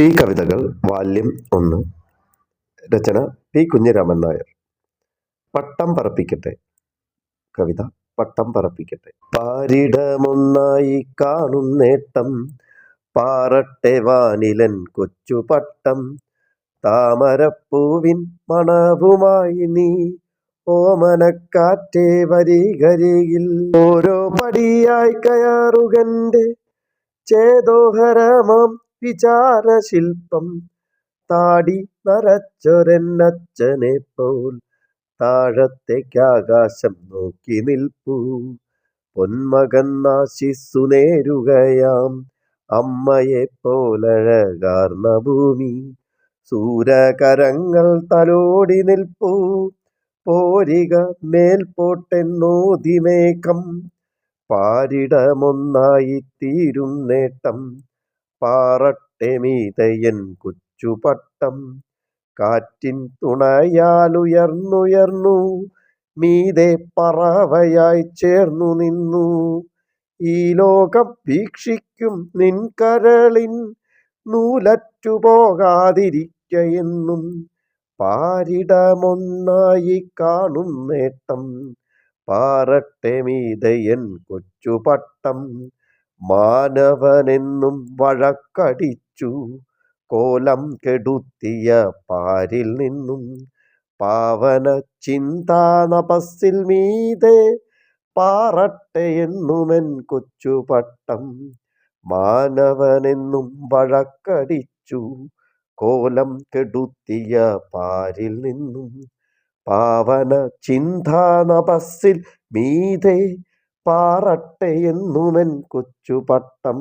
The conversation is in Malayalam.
പി കവിതകൾ വാല്യം ഒന്ന്. രചന പി കുഞ്ഞിരാമൻ നായർ. പട്ടം പറപ്പിക്കട്ടെ. കവിത പട്ടം പറപ്പിക്കട്ടെ. പാരിടമൊന്നായി കാണുന്നേട്ടം പാറട്ടെ വാനിലൻ കൊച്ചു പട്ടം താമരപ്പൂവിൻ മണവുമായി നീ ഓമനക്കാറ്റേ വരികരിയിൽ. ഓരോ പടിയായി കയറുകന്റെ ചേതോഹരമാം വിചാരശില്പം താടി നരച്ചൊരെന്നച്ഛനെ പോൽ താഴത്തേക്കാകാശം നോക്കി നിൽപ്പൂ. പൊന്മകൻ നാശിസു നേരുകയാം അമ്മയെ പോലഴകാർന്ന ഭൂമി സൂരകരങ്ങൾ തലോടി നിൽപ്പൂ. പോരിക മേൽപോട്ടെന്നോതിമേകം പാരിടമൊന്നായി തീരും നേട്ടം പാറട്ടെ മീതയൻ കൊച്ചുപട്ടം. കാറ്റിൻ തുണയാലുയർന്നുയർന്നു മീതെ പറവയായി ചേർന്നു നിന്നു. ഈ ലോകം വീക്ഷിക്കും നിൻ കരളിൻ നൂലറ്റു പാരിടമൊന്നായി കാണും നേട്ടം പാറട്ടെ മീതയൻ കൊച്ചുപട്ടം. മാനവനെന്നും വഴക്കടിച്ചു. കോലം കെടുത്തിയ പാരിൽ നിന്നും പാവന ചിന്താനപസ്സിൽ മീതെ പാറട്ടെ എന്നുമെൻ കൊച്ചുപട്ടം. മാനവനെന്നും വഴക്കടിച്ചു. കോലം കെടുത്തിയ പാരിൽ നിന്നും പാവന ചിന്താനപസ്സിൽ മീതെ പാറട്ടെ എന്നുമെൻ കൊച്ചുപട്ടം